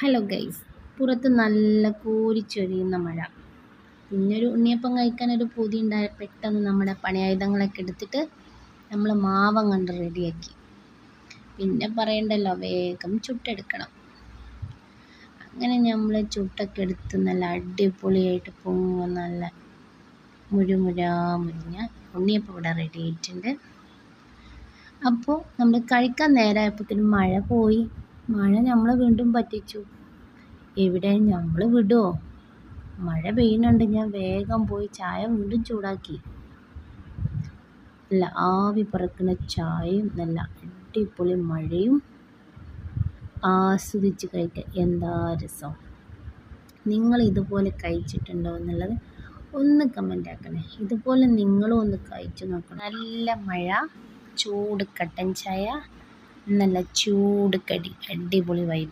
Hello guys പുറത്ത് നല്ല കോരിച്ചൊരിയുന്ന മഴ. പിന്നൊരു ഉണ്ണിയപ്പം കഴിക്കാൻ ഒരു പൂതി ഉണ്ടായ. പെട്ടെന്ന് നമ്മുടെ പണിയായുധങ്ങളൊക്കെ എടുത്തിട്ട് നമ്മൾ മാവം കണ്ട് റെഡിയാക്കി. പിന്നെ പറയണ്ടല്ലോ വേഗം ചുട്ടെടുക്കണം. അങ്ങനെ നമ്മൾ ചുട്ടൊക്കെ എടുത്ത് നല്ല അടിപൊളിയായിട്ട് പൊങ്ങ. നല്ല മുരുമുരാ മുരിഞ്ഞ ഉണ്ണിയപ്പം ഇവിടെ റെഡി ആയിട്ടുണ്ട് അപ്പോൾ നമ്മൾ കഴിക്കാൻ നേരമായപ്പോഴത്തേനും മഴ പോയി. മഴ നമ്മളെ വീണ്ടും പറ്റിച്ചു. എവിടെ നമ്മൾ വിടുമോ മഴ പെയ്യുന്നുണ്ട്. ഞാൻ വേഗം പോയി ചായ വീണ്ടും ചൂടാക്കി. നല്ല ആവി പറക്കുന്ന ചായയും നല്ല അടിപൊളി മഴയും ആസ്വദിച്ച് കഴിക്കാൻ എന്താ രസം? നിങ്ങൾ ഇതുപോലെ കഴിച്ചിട്ടുണ്ടോ എന്നുള്ളത് ഒന്ന് കമന്റ് ആക്കണേ. ഇതുപോലെ നിങ്ങളും ഒന്ന് കഴിച്ചു നോക്കണം. നല്ല മഴ ചൂട് കട്ടൻ ചായ നല്ല ചൂട് കടി അടിപൊളി വൈബ്